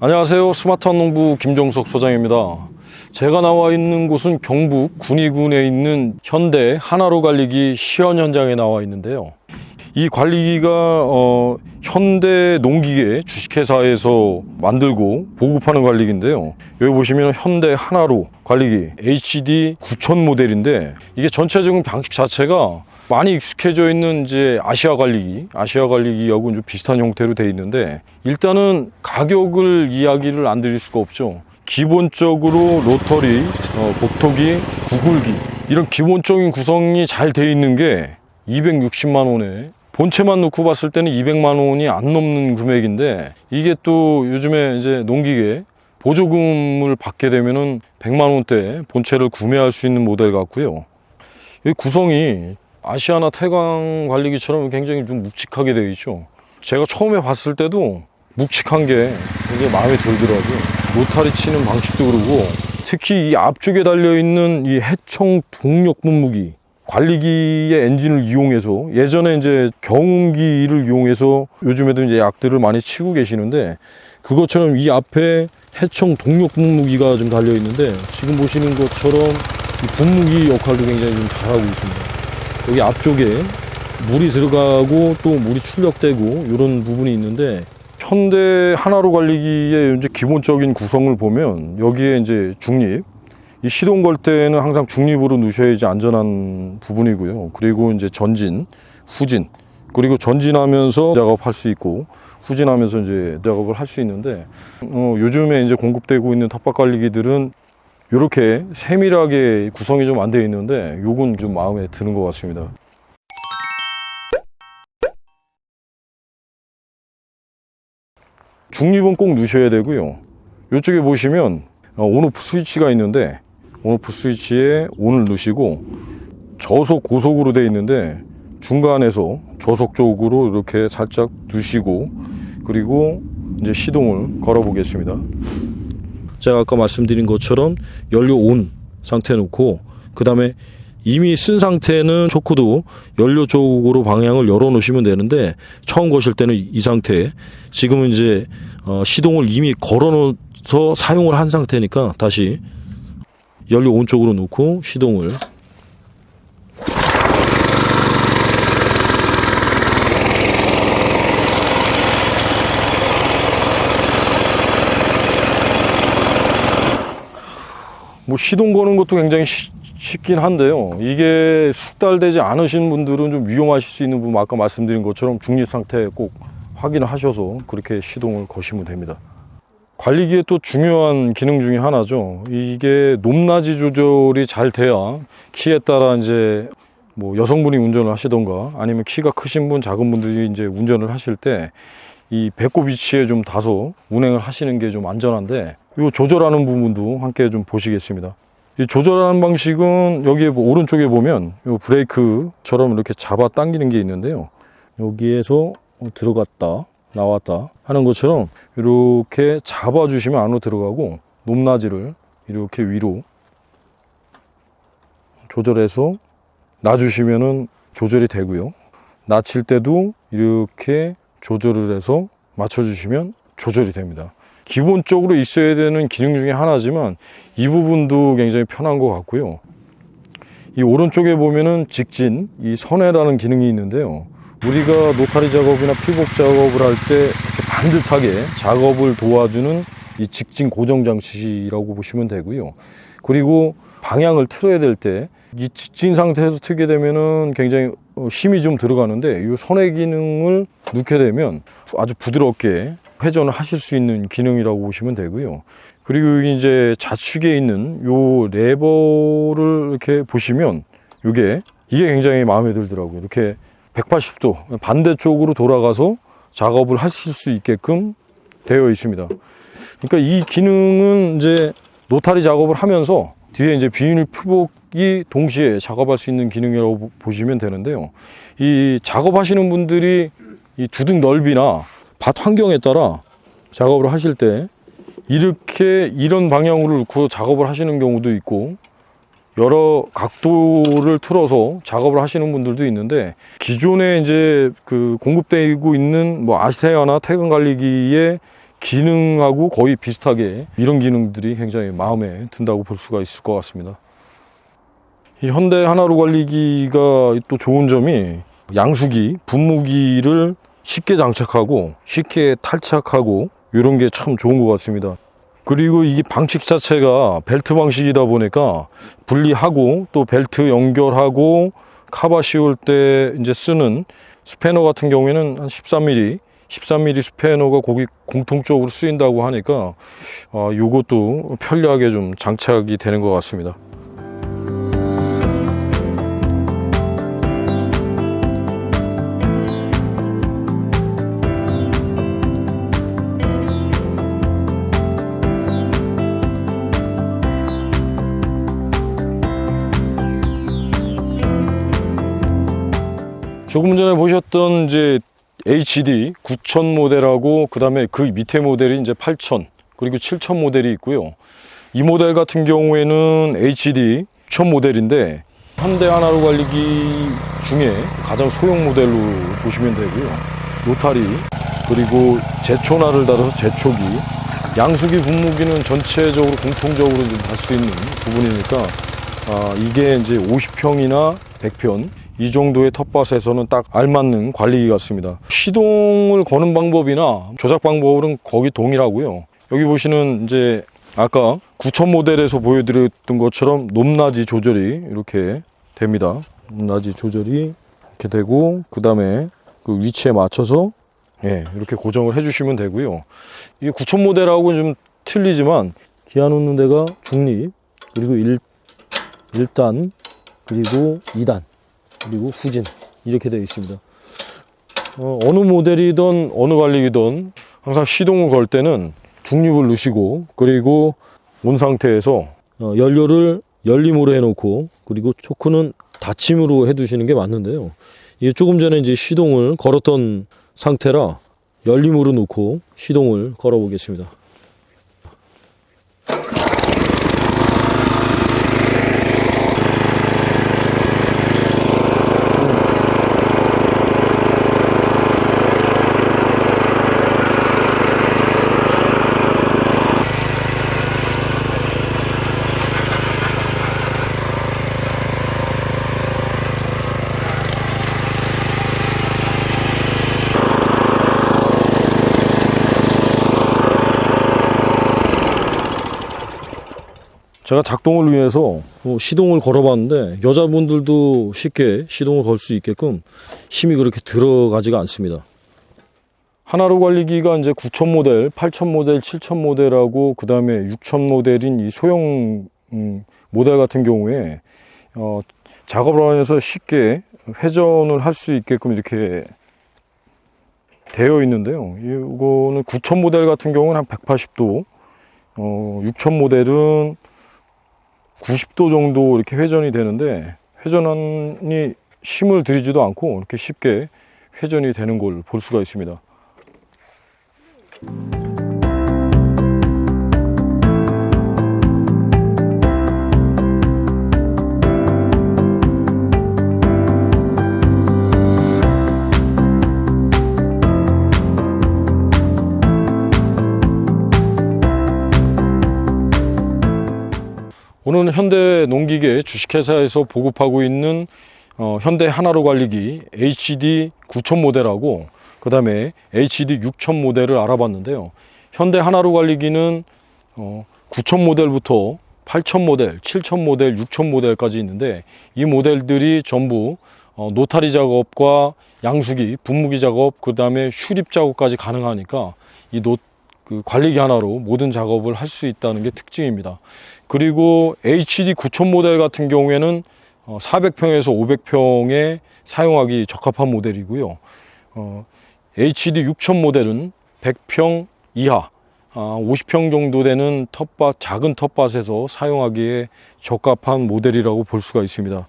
안녕하세요. 스마트한 농부 김종석 소장입니다. 제가 나와 있는 곳은 경북 군위군에 있는 현대 하나로 관리기 시연 현장에 나와 있는데요. 이 관리기가 어, 현대 농기계 주식회사에서 만들고 보급하는 관리기인데요. 여기 보시면 현대 하나로 관리기 HD 9000 모델인데 이게 전체적인 방식 자체가 많이 익숙해져 있는 이제 아시아 관리기, 아시아 관리기하고 좀 비슷한 형태로 되어 있는데 일단은 가격을 이야기를 안 드릴 수가 없죠. 기본적으로 로터리, 어, 복토기, 구글기 이런 기본적인 구성이 잘 되어 있는 게 260만 원에 본체만 놓고 봤을 때는 200만 원이 안 넘는 금액인데 이게 또 요즘에 이제 농기계 보조금을 받게 되면은 100만 원대 본체를 구매할 수 있는 모델 같고요. 이 구성이 아시아나 태광 관리기처럼 굉장히 좀 묵직하게 되어 있죠. 제가 처음에 봤을 때도 묵직한 게 굉장히 마음에 들더라고요. 로타리 치는 방식도 그러고 특히 이 앞쪽에 달려있는 이 해청 동력 분무기 관리기의 엔진을 이용해서 예전에 이제 경운기를 이용해서 요즘에도 이제 약들을 많이 치고 계시는데 그것처럼 이 앞에 해청 동력 분무기가 좀 달려 있는데 지금 보시는 것처럼 이 분무기 역할도 굉장히 좀 잘하고 있습니다. 여기 앞쪽에 물이 들어가고 또 물이 출력되고 이런 부분이 있는데 현대 하나로 관리기의 이제 기본적인 구성을 보면 여기에 이제 중립 이 시동 걸 때는 항상 중립으로 놓으셔야지 안전한 부분이고요. 그리고 이제 전진, 후진, 그리고 전진하면서 작업할 수 있고 후진하면서 이제 작업을 할 수 있는데 어, 요즘에 이제 공급되고 있는 텃밭 관리기들은 이렇게 세밀하게 구성이 좀 안 되어 있는데 요건 좀 마음에 드는 것 같습니다. 중립은 꼭 넣으셔야 되고요. 이쪽에 보시면 어, 온오프 스위치가 있는데 온오프 스위치에 온을 넣으시고 저속 고속으로 되어 있는데 중간에서 저속 쪽으로 이렇게 살짝 두시고 그리고 이제 시동을 걸어 보겠습니다. 제가 아까 말씀드린 것처럼 연료 온 상태 놓고 그 다음에 이미 쓴 상태는 초크도 연료 쪽으로 방향을 열어 놓으시면 되는데 처음 거실 때는 이 상태 지금은 이제 어, 시동을 이미 걸어 놓어서 사용을 한 상태니까 다시 연료 온 쪽으로 놓고 시동을 뭐 시동 거는 것도 굉장히 쉬- 쉽긴 한데요. 이게 숙달되지 않으신 분들은 좀 위험하실 수 있는 부분 아까 말씀드린 것처럼 중립 상태 꼭 확인을 하셔서 그렇게 시동을 거시면 됩니다. 관리기의 또 중요한 기능 중에 하나죠. 이게 높낮이 조절이 잘 돼야 키에 따라 이제 뭐 여성분이 운전을 하시던가 아니면 키가 크신 분, 작은 분들이 이제 운전을 하실 때 이 배꼽 위치에 좀 다소 운행을 하시는 게 좀 안전한데 이 조절하는 부분도 함께 좀 보시겠습니다. 이 조절하는 방식은 여기 오른쪽에 보면 이 브레이크처럼 이렇게 잡아 당기는 게 있는데요. 여기에서 들어갔다 나왔다 하는 것처럼 이렇게 잡아주시면 안으로 들어가고 높낮이를 이렇게 위로 조절해서 놔주시면은 조절이 되고요. 낮출 때도 이렇게 조절을 해서 맞춰주시면 조절이 됩니다. 기본적으로 있어야 되는 기능 중에 하나지만 이 부분도 굉장히 편한 것 같고요. 이 오른쪽에 보면은 직진, 이 선회라는 기능이 있는데요. 우리가 노타리 작업이나 피복 작업을 할 때 반듯하게 작업을 도와주는 이 직진 고정 장치라고 보시면 되고요. 그리고 방향을 틀어야 될 때 이 직진 상태에서 틀게 되면은 굉장히 어, 힘이 좀 들어가는데 이 선회 기능을 넣게 되면 아주 부드럽게 회전을 하실 수 있는 기능이라고 보시면 되고요. 그리고 여기 이제 좌측에 있는 요 레버를 이렇게 보시면 이게 이게 굉장히 마음에 들더라고요. 이렇게 180도 반대쪽으로 돌아가서 작업을 하실 수 있게끔 되어 있습니다. 그러니까 이 기능은 이제 노타리 작업을 하면서 뒤에 이제 비닐 표복이 동시에 작업할 수 있는 기능이라고 보- 보시면 되는데요. 이 작업하시는 분들이 이 두둑 넓이나 밭 환경에 따라 작업을 하실 때 이렇게 이런 방향으로 놓고 작업을 하시는 경우도 있고 여러 각도를 틀어서 작업을 하시는 분들도 있는데 기존에 이제 그 공급되고 있는 뭐 아시테아나 태근 관리기의 기능하고 거의 비슷하게 이런 기능들이 굉장히 마음에 든다고 볼 수가 있을 것 같습니다. 이 현대 하나로 관리기가 또 좋은 점이 양수기, 분무기를 쉽게 장착하고 쉽게 탈착하고 이런 게 참 좋은 것 같습니다. 그리고 이 방식 자체가 벨트 방식이다 보니까 분리하고 또 벨트 연결하고 카바 씌울 때 이제 쓰는 스패너 같은 경우에는 한 13mm, 13mm 스패너가 거기 공통적으로 쓰인다고 하니까 아, 요것도 편리하게 좀 장착이 되는 것 같습니다. 조금 전에 보셨던 이제 HD 9000 모델하고 그 다음에 그 밑에 모델이 이제 8000 그리고 7000 모델이 있고요. 이 모델 같은 경우에는 HD 1000 모델인데 현대 하나로 관리기 중에 가장 소형 모델로 보시면 되고요. 노타리 그리고 제초나를 달아서 제초기 양수기 분무기는 전체적으로 공통적으로 할수 있는 부분이니까 아, 이게 이제 50평이나 100평 이 정도의 텃밭에서는 딱 알맞는 관리기 같습니다. 시동을 거는 방법이나 조작 방법은 거의 동일하고요. 여기 보시는 이제 아까 9000 모델에서 보여드렸던 것처럼 높낮이 조절이 이렇게 됩니다. 높낮이 조절이 이렇게 되고 그 다음에 그 위치에 맞춰서 예, 이렇게 고정을 해주시면 되고요. 이게 9000 모델하고는 좀 틀리지만 기아 놓는 데가 중립 그리고 1, 1단 그리고 2단 그리고 후진 이렇게 되어 있습니다. 어, 느 모델이든 어느 관리기든 항상 시동을 걸 때는 중립을 누시고 그리고 온 상태에서 어, 연료를 열림으로 해놓고 그리고 초크는 닫힘으로 해두시는 게 맞는데요. 이게 조금 전에 이제 시동을 걸었던 상태라 열림으로 놓고 시동을 걸어 보겠습니다. 제가 작동을 위해서 뭐 시동을 걸어봤는데 여자분들도 쉽게 시동을 걸 수 있게끔 힘이 그렇게 들어가지가 않습니다. 하나로 관리기가 이제 9000 모델, 8000 모델, 7000 모델하고 그 다음에 6000 모델인 이 소형 음, 모델 같은 경우에 어, 작업을 하면서 쉽게 회전을 할 수 있게끔 이렇게 되어 있는데요. 이거는 9000 모델 같은 경우는 한 180도, 어, 6000 모델은 90도 정도 이렇게 회전이 되는데 회전이 힘을 들이지도 않고 이렇게 쉽게 회전이 되는 걸 볼 수가 있습니다. 오늘은 현대 농기계 주식회사에서 보급하고 있는 어, 현대 하나로 관리기 HD 9000 모델하고 그 다음에 HD 6000 모델을 알아봤는데요. 현대 하나로 관리기는 어, 9000 모델부터 8000 모델, 7000 모델, 6000 모델까지 있는데 이 모델들이 전부 어, 노타리 작업과 양수기, 분무기 작업, 그 다음에 휴립 작업까지 가능하니까 이 노, 그 관리기 하나로 모든 작업을 할 수 있다는 게 특징입니다. 그리고 HD 9000 모델 같은 경우에는 400평에서 500평에 사용하기 적합한 모델이고요. 어, HD 6000 모델은 100평 이하, 아, 50평 정도 되는 텃밭, 작은 텃밭에서 사용하기에 적합한 모델이라고 볼 수가 있습니다.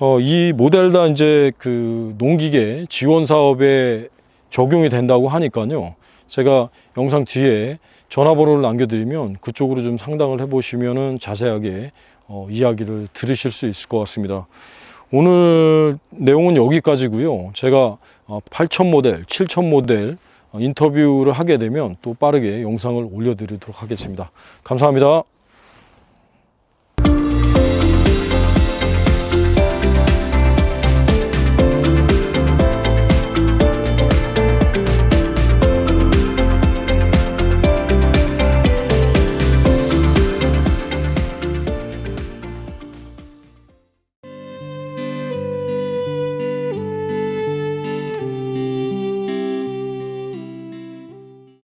어, 이 모델 다 이제 그 농기계 지원 사업에 적용이 된다고 하니까요. 제가 영상 뒤에 전화번호를 남겨드리면 그쪽으로 좀 상담을 해보시면은 자세하게 어, 이야기를 들으실 수 있을 것 같습니다. 오늘 내용은 여기까지고요. 제가 어, 8000 모델, 7000 모델 인터뷰를 하게 되면 또 빠르게 영상을 올려드리도록 하겠습니다. 감사합니다.